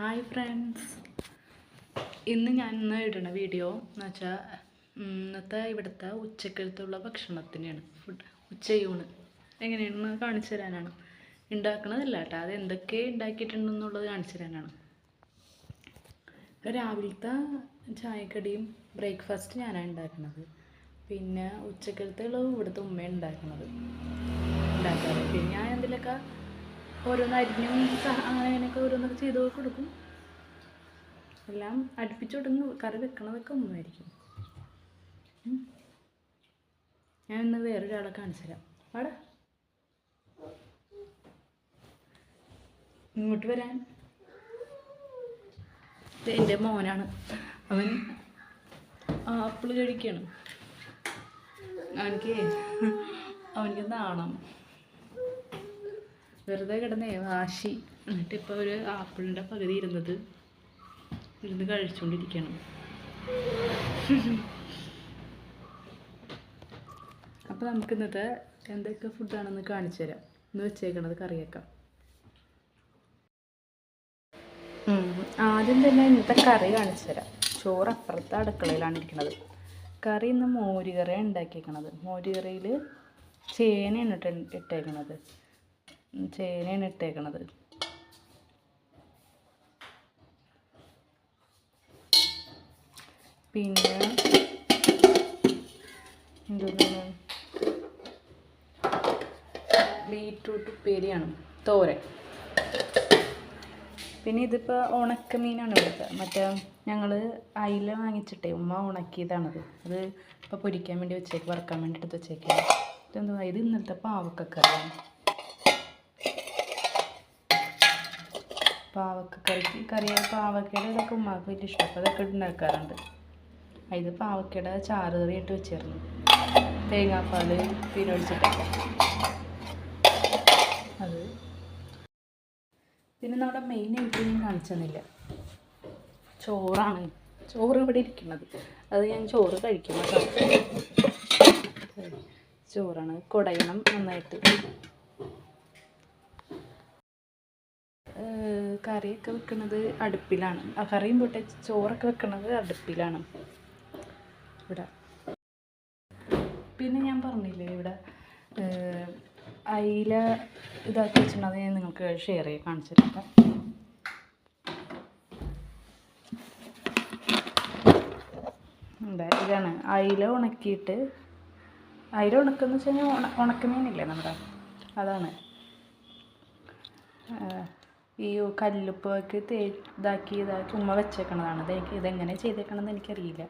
Hi friends. ഇന്ന് ഞാൻ ഇന്ന് ഇടുന്ന വീഡിയോ എന്ന് വെച്ചാൽ ഇന്നത്തെ ഇവിടുത്തെ ഉച്ചക്കലത്തുള്ള ഭക്ഷണത്തിനെയാണ് ഫുഡ് ഉച്ചയൂണ്. എങ്ങനെയാണെന്ന് കാണിച്ചു തരാനാണ്. ഉണ്ടാക്കണതല്ല കേട്ടോ അത് എന്തൊക്കെ ഉണ്ടാക്കിയിട്ടുണ്ടെന്നുള്ളത് കാണിച്ചു തരാനാണ്. രാവിലത്തെ ചായക്കടിയും ബ്രേക്ക്ഫാസ്റ്റ് ഞാനാണ് ഉണ്ടാക്കുന്നത് പിന്നെ ഉച്ചക്കലത്തെ ഉള്ളത് ഇവിടുത്തെ ഉമ്മയാണ് ഉണ്ടാക്കുന്നത് ഉണ്ടാക്കാറ് പിന്നെ ഞാൻ എന്തെങ്കിലുമൊക്കെ ഓരോന്ന് അരിഞ്ഞും അങ്ങനെ അങ്ങനെയൊക്കെ ഓരോന്നൊക്കെ ചെയ്ത് കൊടുക്കും. എല്ലാം അടുപ്പിച്ച് കൊടുക്കും കറി വെക്കണതൊക്കെ ഉമ്മയായിരിക്കും. ഞാൻ ഇന്ന് വേറൊരാളെ കാണിച്ചു തരാം. ഇങ്ങോട്ട് വരാൻ. എന്റെ മോനാണ്. അവൻ ആപ്പിൾ കഴിക്കണം. അവനിക്ക് അവനിക്ക് നാണം. വെറുതെ കിടന്നേ വാശി. എന്നിട്ട് ഇപ്പോൾ ഒരു ആപ്പിളിന്റെ പകുതി ഇരുന്നത് ഇരുന്ന് കഴിച്ചുകൊണ്ടിരിക്കണം അപ്പോൾ നമുക്ക് ഇന്നത്തെ എന്തൊക്കെ ഫുഡാണെന്ന് കാണിച്ചു തരാം. ഇന്ന് വെച്ചേക്കണത് കറിയേക്കാം. ആദ്യം തന്നെ ഇന്നത്തെ കറി കാണിച്ചു തരാം. ചോറ് അപ്പുറത്തെ അടുക്കളയിലാണ് ഇരിക്കുന്നത് കറി ഇന്ന് മോരുകറിയാണ് ഉണ്ടാക്കിയേക്കണത്. മോരുകറിയിൽ ചേനയാണ് ഇട്ട് ഇട്ടേക്കണത്. ചേനയാണ് ഇട്ടേക്കണത്. പിന്നെ എന്തോന്നാണ് ബീറ്റ്റൂട്ട് ഉപ്പേരിയാണ് തോരൻ. പിന്നെ ഇതിപ്പോൾ ഉണക്കമീനാണ് ഇവിടുത്തെ. മറ്റേ ഞങ്ങൾ അയില വാങ്ങിച്ചിട്ടേ ഉമ്മ ഉണക്കിയതാണത്. അത് ഇപ്പോൾ പൊരിക്കാൻ വേണ്ടി വെച്ചേക്ക് വറക്കാൻ വേണ്ടി എടുത്ത് വെച്ചേക്കാണ്. ഇതെന്തുവാ? ഇത് ഇന്നലത്തെ പാവക്കക്കറിയാണ്. പാവക്കക്കറിക്ക് കറി പാവക്കയുടെ ഇതൊക്കെ ഉമ്മാക്ക് വലിയ ഇഷ്ടം. അപ്പോൾ അതൊക്കെ ഉണ്ടാക്കാറുണ്ട് അതിൽ പാവക്കയുടെ ചാറ് കറി ഇട്ട് വെച്ചിരുന്നു. തേങ്ങാപ്പാൽ പിന്നെ ഒഴിച്ചിട്ടൊക്കെ അത്. പിന്നെ നമ്മുടെ മെയിൻ ആയിട്ട് ഞാൻ കാണിച്ചു തന്നില്ല ചോറാണ്. ചോറ് ഇവിടെ ഇരിക്കുന്നത്. അത് ഞാൻ ചോറ് കഴിക്കും ചോറാണ്. കുടയണം നന്നായിട്ട്. കറിയൊക്കെ വെക്കുന്നത് അടുപ്പിലാണ്. കറിയും പോട്ടെ ചോറൊക്കെ വെക്കുന്നത് അടുപ്പിലാണ്. ഇവിടെ. പിന്നെ ഞാൻ പറഞ്ഞില്ലേ ഇവിടെ അയില ഇതാക്കി വെച്ചിട്ടുണ്ട് അത് ഞാൻ നിങ്ങൾക്ക് ഷെയർ ചെയ്യാൻ കാണിച്ചു തരാം എന്താ ഇതാണ്? അയില ഉണക്കിയിട്ട് അയില ഉണക്കുന്ന വെച്ച് കഴിഞ്ഞാൽ ഉണ നമ്മുടെ? അതാണ്. ഈ കല്ലുപ്പൊക്കെ തേ ഇതാക്കി ഇതാക്കി ഉമ്മ വെച്ചേക്കണതാണ്. ഇത് എനിക്ക് ഇതെങ്ങനെ ചെയ്തേക്കണമെന്ന് എനിക്കറിയില്ല.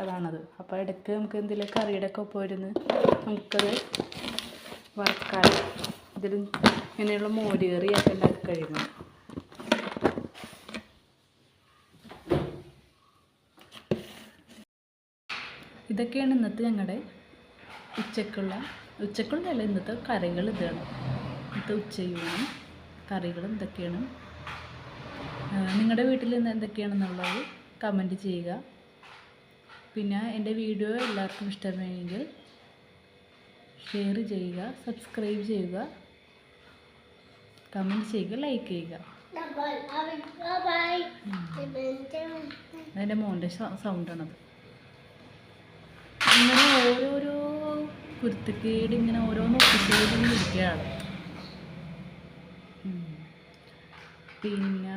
അതാണത്. അപ്പോൾ ഇടയ്ക്ക് നമുക്ക് എന്തെങ്കിലും കറിയുടെ ഒക്കെ ഒപ്പം ഇരുന്ന് നമുക്കത് വറക്കാൻ ഇതിലും ഇങ്ങനെയുള്ള മോര് കറിയൊക്കെ ഉണ്ടാക്കി കഴിയുന്നു ഇതൊക്കെയാണ് ഇന്നത്തെ ഞങ്ങളുടെ ഉച്ചക്കുള്ള ഉച്ചക്കുള്ളതല്ല ഇന്നത്തെ കറികൾ ഇതാണ്. ഇന്നത്തെ ഉച്ചയൂണ്. കറികളും ഇതൊക്കെയാണ് നിങ്ങളുടെ വീട്ടിൽ നിന്ന് എന്തൊക്കെയാണെന്നുള്ളത് കമന്റ് ചെയ്യുക. പിന്നെ എന്റെ വീഡിയോ എല്ലാവർക്കും ഇഷ്ടമായെങ്കിൽ ഷെയർ ചെയ്യുക സബ്സ്ക്രൈബ് ചെയ്യുക കമന്റ് ചെയ്യുക ലൈക്ക് ചെയ്യുക. എന്റെ മോന്റെ സൗണ്ടാണത്. ഇങ്ങനെ ഓരോരോ കുരുത്തക്കേട് ഇങ്ങനെ ഓരോന്ന് ഒപ്പിച്ചുകൊണ്ട് പിന്നെ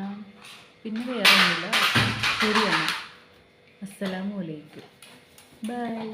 പിന്നെ വേറെ ഒന്നുമില്ല അസ്സലാമു അലൈക്കും. ബൈ.